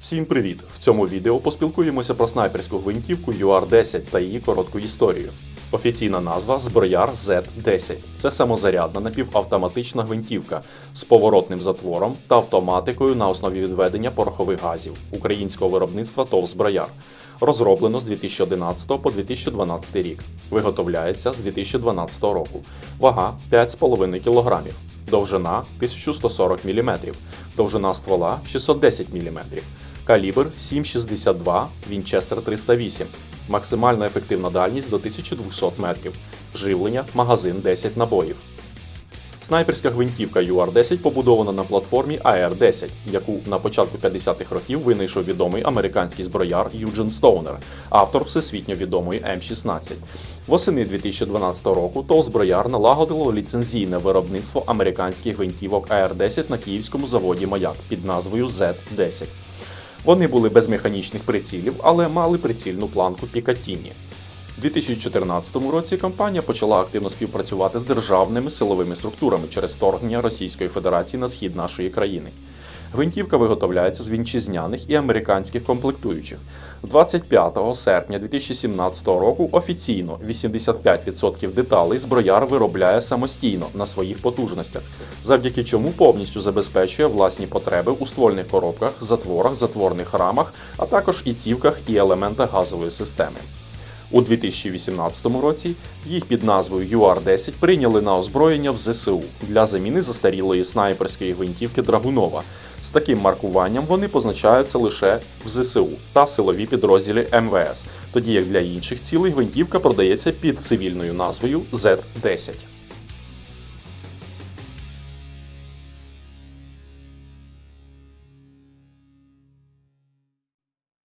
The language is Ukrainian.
Всім привіт! В цьому відео поспілкуємося про снайперську гвинтівку UR-10 та її коротку історію. Офіційна назва Зброяр Z10. Це самозарядна напівавтоматична гвинтівка з поворотним затвором та автоматикою на основі відведення порохових газів українського виробництва ТОВ Зброяр. Розроблено з 2011 по 2012 рік. Виготовляється з 2012 року. Вага 5,5 кг. Довжина 1140 мм, довжина ствола 610 мм, калібр 7,62 Вінчестер 308, максимальна ефективна дальність до 1200 метрів, живлення, магазин 10 набоїв. Снайперська гвинтівка UR-10 побудована на платформі AR-10, яку на початку 50-х років винайшов відомий американський зброяр Юджин Стоунер, автор всесвітньо відомої М16. Восени 2012 року ТОВ зброяр налагодило ліцензійне виробництво американських гвинтівок AR-10 на київському заводі Маяк під назвою Z10. Вони були без механічних прицілів, але мали прицільну планку Пікатіні. У 2014 році компанія почала активно співпрацювати з державними силовими структурами через вторгнення Російської Федерації на схід нашої країни. Гвинтівка виготовляється з вітчизняних і американських комплектуючих. 25 серпня 2017 року офіційно 85% деталей зброяр виробляє самостійно на своїх потужностях, завдяки чому повністю забезпечує власні потреби у ствольних коробках, затворах, затворних рамах, а також і цівках і елементах газової системи. У 2018 році їх під назвою UR-10 прийняли на озброєння в ЗСУ для заміни застарілої снайперської гвинтівки Драгунова. З таким маркуванням вони позначаються лише в ЗСУ та силові підрозділі МВС, тоді як для інших цілей гвинтівка продається під цивільною назвою Z10.